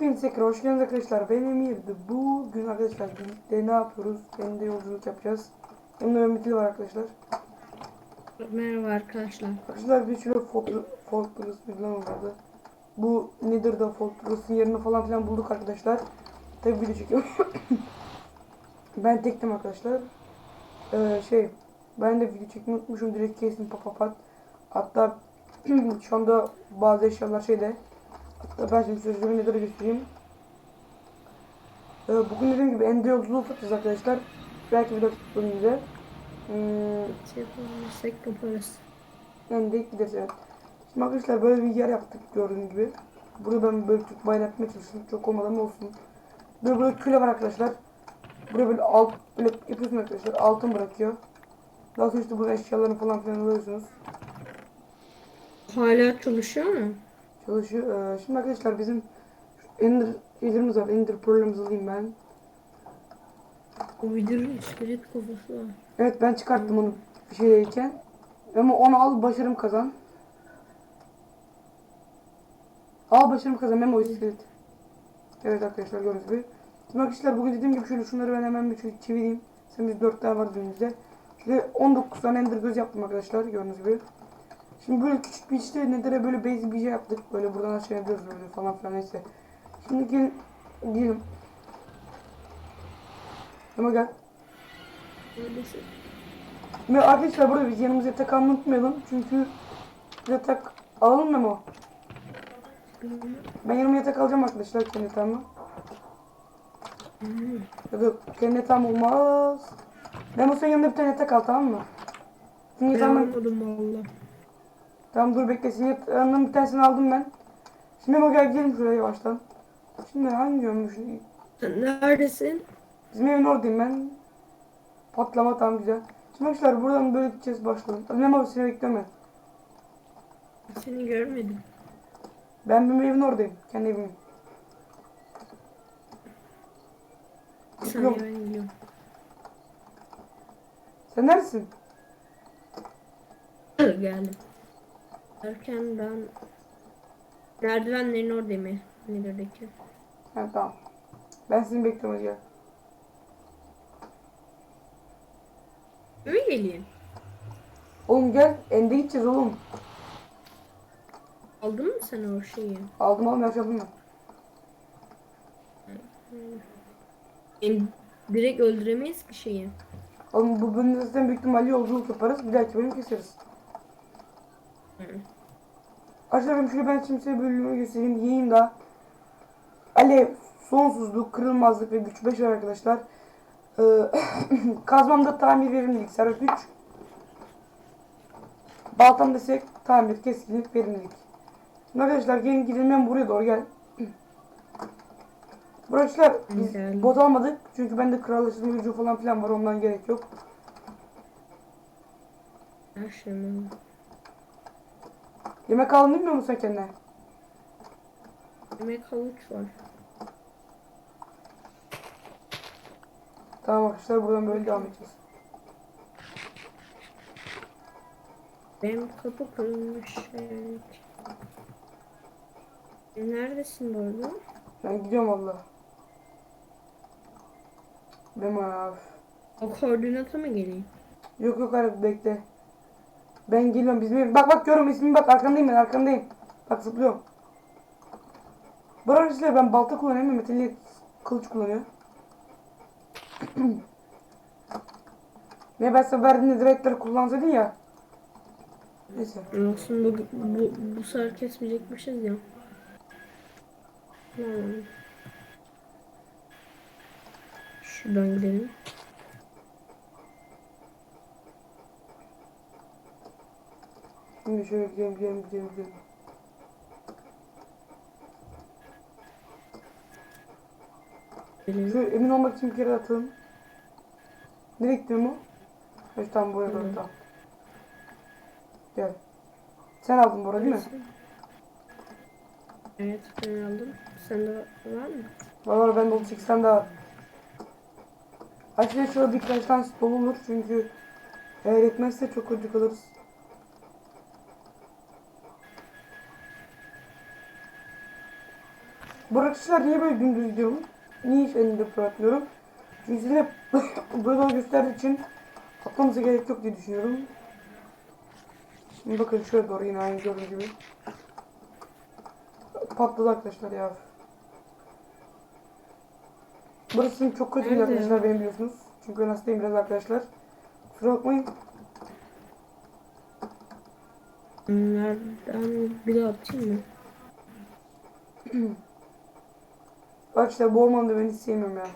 Hepinize tekrar hoş geldiniz arkadaşlar. Ben Emir'di. Bugün arkadaşlar birlikte ne yapıyoruz? Kendi yolculuk yapacağız. Yanımda Mehmet'li var arkadaşlar. Merhaba arkadaşlar. Arkadaşlar bir şöyle Fortress falan vardı. Bu Nether'da Fortress'ın yerini falan filan bulduk arkadaşlar. Tabi video çekiyorum. ben tektim arkadaşlar. Ee, şey ben de video çekmeyi unutmuşum. Direkt kesin pat pat pat. Hatta şu anda bazı eşyalar şeyde. Ben şimdi size Nether'ı göstereyim. Ee, bugün dediğim gibi Ender yolculuğu yapacağız arkadaşlar. Belki video bölümünde. Hmm, Şey yapamazsak yaparız. gideriz evet. Şimdi arkadaşlar böyle bir yer yaptık gördüğünüz gibi. Burada ben böyle Türk bayrağı yapmaya çalıştım. Çok olmadan olsun. Böyle böyle küle var arkadaşlar. Buraya böyle alt böyle yapıyorsun arkadaşlar. Altın bırakıyor. Daha sonra işte burada eşyalarını falan filan alıyorsunuz. Hala çalışıyor mu? Çalışıyor. Ee, şimdi arkadaşlar bizim Ender Ender'ımız var. Ender Pearl'ımızı alayım ben. O videonun iskelet kafası var. Evet ben çıkarttım onu bir şeydeyken. Ama onu al başarım kazan. Al başarım kazan Memo iskelet. Evet arkadaşlar gördüğünüz gibi. Şimdi arkadaşlar bugün dediğim gibi şöyle şunları ben hemen bir çevireyim. Sen biz 4 tane var önümüzde. Şöyle 19 tane ender göz yaptım arkadaşlar gördüğünüz gibi. Şimdi böyle küçük bir işte nedere böyle basic bir şey yaptık. Böyle buradan aşağı yapıyoruz böyle falan filan neyse. Şimdi gelin gelin. Ama gel. Ve arkadaşlar burada biz yanımıza yatak almayı unutmayalım. Çünkü yatak alalım Memo. Bilmiyorum. Ben yanıma yatak alacağım arkadaşlar kendi yatağımı. Ya da kendi yatağım olmaz. Memo sen yanında bir tane yatak al tamam mı? Senin Ben yatağından... almadım valla. Tamam dur bekle senin yatağından bir tanesini aldım ben. Şimdi Memo gel gidelim şuraya yavaştan. Şimdi hangi yönmüş? Sen neredesin? Bizim evin oradayım ben. Patlama tam güzel. Şimdi arkadaşlar buradan böyle gideceğiz başlayalım. Hadi Memo seni bekliyorum ben. Seni görmedim. Ben benim evin oradayım. Kendi evimin. Bir Yok. saniye ben gidiyorum. Sen neredesin? Geldim. Derken ben merdivenlerin oradayım ya. Neredeki? Ha tamam. Ben seni bekliyorum gel. Eve geleyim. Oğlum gel. Ende gideceğiz oğlum. Aldın mı sen o şeyi? Aldım oğlum yaşadım mı? Beni direkt öldüremeyiz ki şeyi. Oğlum bu bölümde zaten büyük ihtimalle yolculuk yaparız. Bir dahaki bölüm keseriz. Arkadaşlar şöyle ben şimdi size bölümü göstereyim. Daha. Alev, sonsuzluk, kırılmazlık ve güç 5 var arkadaşlar. Ee, kazmamda tamir verimlilik, servet 3. Baltamda ise tamir, keskinlik, verimlilik. Şimdi arkadaşlar gelin gidelim ben buraya doğru gel. Arkadaşlar biz Geldim. bot almadık. Çünkü bende krallaştırma gücü falan filan var ondan gerek yok. Şey mi? Yemek aldın bilmiyor musun sen kendine? Yemek havuç var. Tamam arkadaşlar buradan böyle devam edeceğiz. Benim kapı kırılmış. Evet. Neredesin bu arada? Ben gidiyorum valla. Ben abi. O koordinata mı geleyim? Yok yok abi bekle. Ben geliyorum bizim. Bak bak görüyorum ismimi bak arkandayım ben arkandayım. Bak zıplıyorum. Bu arkadaşlar ben balta kullanıyorum. Mehmet Ali kılıç kullanıyor. Ne ben sana verdiğinde direktleri kullansaydın ya. Neyse. Aslında bu, bu, bu sefer kesmeyecekmişiz ya. Hmm. Şuradan gidelim. Şimdi şöyle gidelim gidelim gidelim gidelim. Şu emin olmak için bir kere atalım. Nereye gitti mu? Evet tamam buraya doğru tamam. Gel. Sen aldın bu arada değil mi? Evet ben aldım. Sende var mı? Var var bende 38 tane daha. Aşağıya şöyle birkaç tane dolu olur çünkü eğer etmezse çok kötü kalırız. Bu arkadaşlar niye böyle dümdüz gidiyorum? Niye hiç elinde pro atmıyorum? Çünkü böyle gösterdiği için atmamıza gerek yok diye düşünüyorum. Şimdi bakın şöyle doğru yine aynı gördüğünüz gibi. Patladı arkadaşlar ya. Burası çok kötü Nerede arkadaşlar benim biliyorsunuz. Çünkü ben hastayım biraz arkadaşlar. Kusura bakmayın. Nereden bir daha atayım mı? Arkadaşlar bu ormanda ben hiç sevmiyorum ya.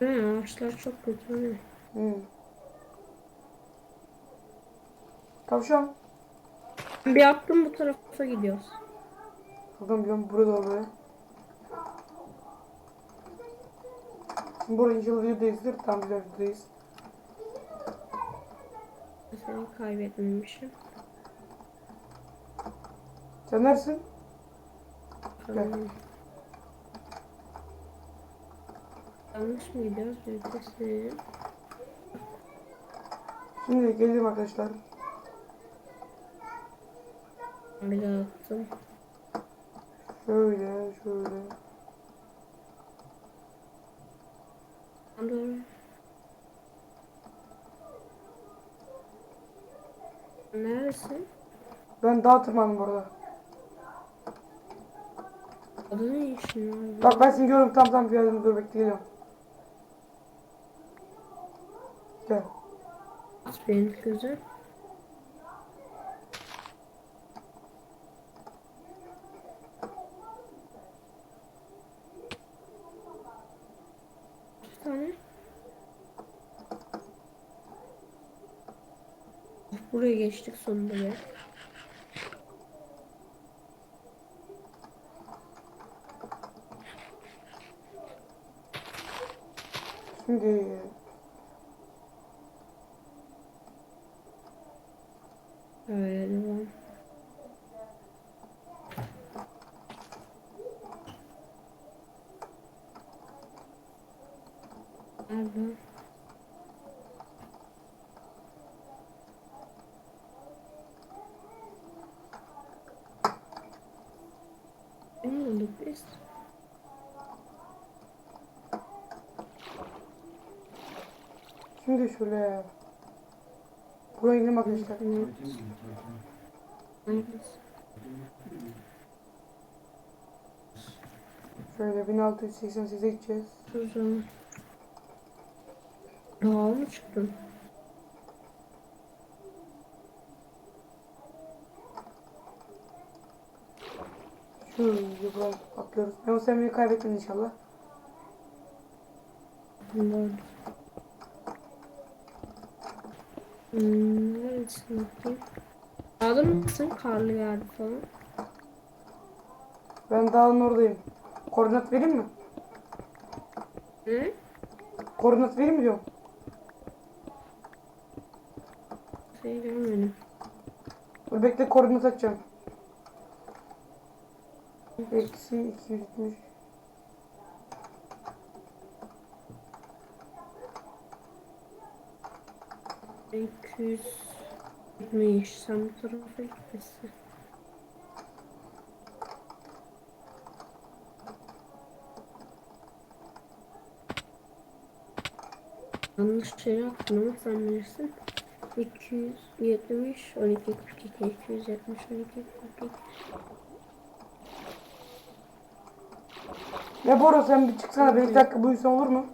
Ne ağaçlar çok kötü. Ne? Hmm. Tavşan. Bir attım bu tarafa gidiyoruz. Buradan biliyorum burada oluyor. İnşallah videodayızdır. Tam güzel videodayız. Seni kaybetmemişim. Sen neresin? Tamam. Yanlış mı gidiyoruz? Ötesi. Şimdi geldim arkadaşlar. Daha attım. Şöyle şöyle. Doğru. Neredesin? Ben dağa tırmandım bu arada. Adı ne işin var? Bak ben seni görüyorum tam tam yerden dur bekle geliyorum. Gel. Benim tane. Buraya geçtik sonunda be. Şimdi Öyle devam. Nerede? Ne olduk biz? Şimdi şöyle. Buraya gidelim arkadaşlar. Şöyle 1688'e gideceğiz. Zaman. Dağa mı çıktın? Şöyle buradan atlıyoruz. Ama sen beni kaybettin inşallah. Bunlar. Hmm, neredesin bakayım? Dağda mısın? Karlı yerde falan. Ben dağın oradayım. Koordinat vereyim mi? Ne? Koordinat vereyim mi diyorum. Şey görmedim. Dur bekle koordinat açacağım. Eksi 270. İki yüz yetmiş. Sen bu tarafa gitmesin. Yanlış yere attın ama sen bilirsin. 270, 12, 42, 270, 12, 42. Ya Bora sen bir çıksana. Bir iki dakika uyusan olur mu?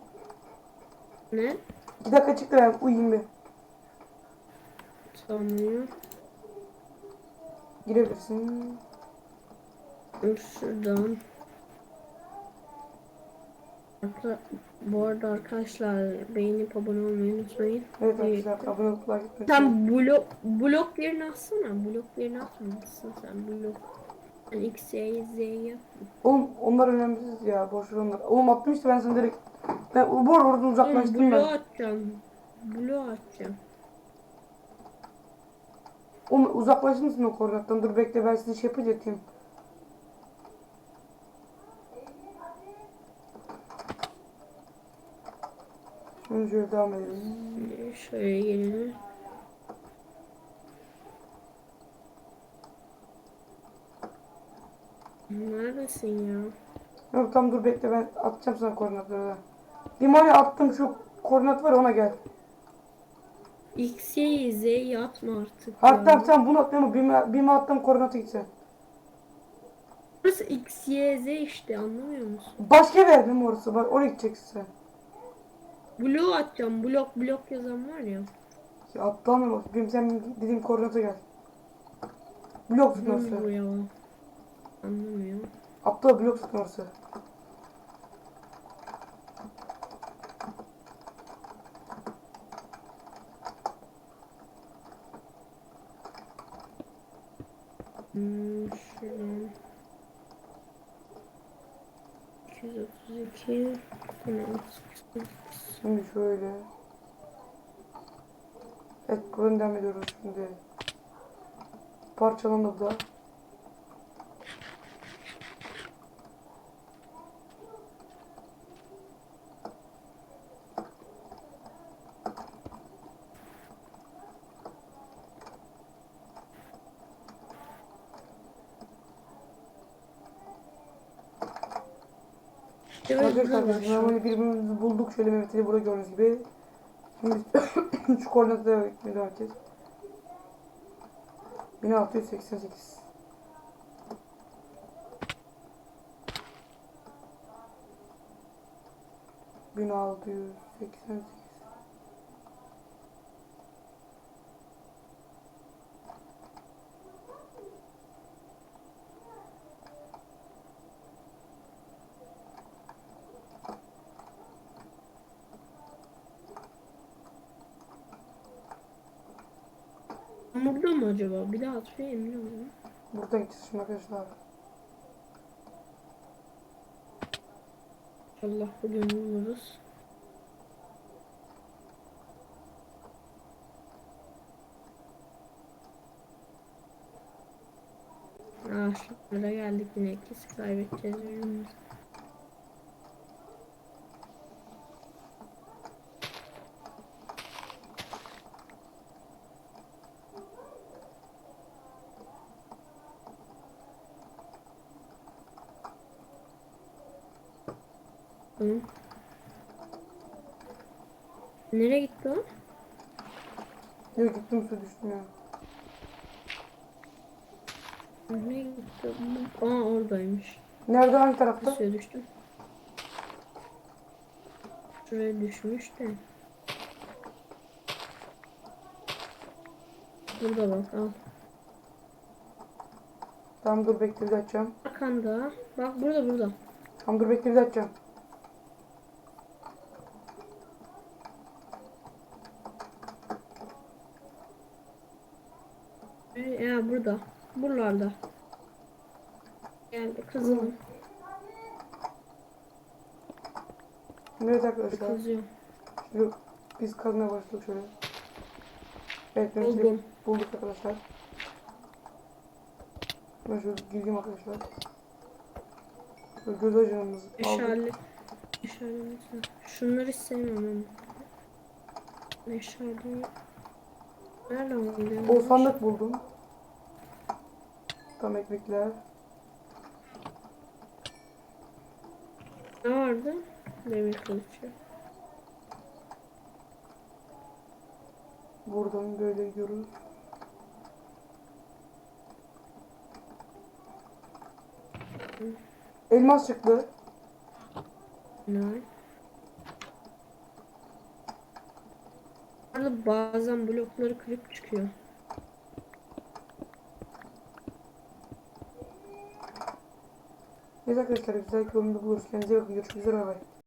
Ne? İki dakika çık da ben uyuyayım bir. Sanmıyor. Girebilirsin. Şuradan. Bu arada arkadaşlar beğenip abone olmayı unutmayın. Evet arkadaşlar abone olup like Sen blok blok yerini atsana. Blok yerini atmamışsın sen blok. Yani X, Y, Z yap. Oğlum onlar önemsiz ya. Boş ver onlar. Oğlum attım işte ben sana direkt. Ben bu arada oradan uzaklaştım blok ben. atacağım. Blok atacağım. Oğlum uzaklaştın mısın o koordinattan? Dur bekle ben size şey yapınca atayım. Şimdi şöyle devam edelim. Şöyle gelelim. Neredesin ya? Yok tam dur bekle ben atacağım sana koordinatları da. Bir mani attım şu koordinat var ona gel. X, Y, Z atma artık. Hatta ya. tamam bunu atmıyorum. Bir, bir mi attım koordinatı gitsin. Burası X, Y, Z işte anlamıyor musun? Başka verdim orası. Bak oraya gideceksin sen. Blok atacağım. Blok blok yazan var ya. Ya atlamıyorum. Benim sen dediğim koordinata gel. Blok ya? Anlamıyor. Aptal blok tutun Hmm, şöyle. 232 Tamam. Şimdi şöyle. Evet devam ediyoruz şimdi. Parçalandı bu da. Arkadaşlar biz normalde birbirimizi bulduk şöyle Mehmet'i burada gördüğünüz gibi. Şimdi şu gitmeye devam edeceğiz. 1688. Bin altı yüz seksen Burada mı acaba? Bir daha atıyor emin olun. Buradan gideceğiz şimdi arkadaşlar. Allah bugün buluruz. Ah şunlara geldik yine ikisi kaybedeceğiz birbirimizi. Hı. Nereye gitti o? Yok gittim su düştüm ya. Nereye gitti? Aa oradaymış. Nerede hangi tarafta? Suya düştüm. Şuraya düşmüş de. Burada bak al. Tamam dur bekle bir de açacağım. Arkanda. Bak burada burada. Tamam dur bekle bir de açacağım. Ee, Ya burada. Buralarda. Geldi kızım. Evet arkadaşlar. Şimdi biz kazmaya başladık şöyle. Evet ben Buldum. bulduk arkadaşlar. Ben şöyle gireyim arkadaşlar. Göz ajanımızı aldık. Meşale. Şunları sevmem ama. Meşale. Nerede oluyor? O sandık buldum. Tam ekmekler. Ne vardı? Demir kılıçı. Buradan böyle gidiyoruz. Elmas çıktı. Ne? Bazen blokları kırıp çıkıyor. Neyse arkadaşlar güzel bir bölümde buluruz. Kendinize iyi bakın. Görüşmek üzere. Bay bay.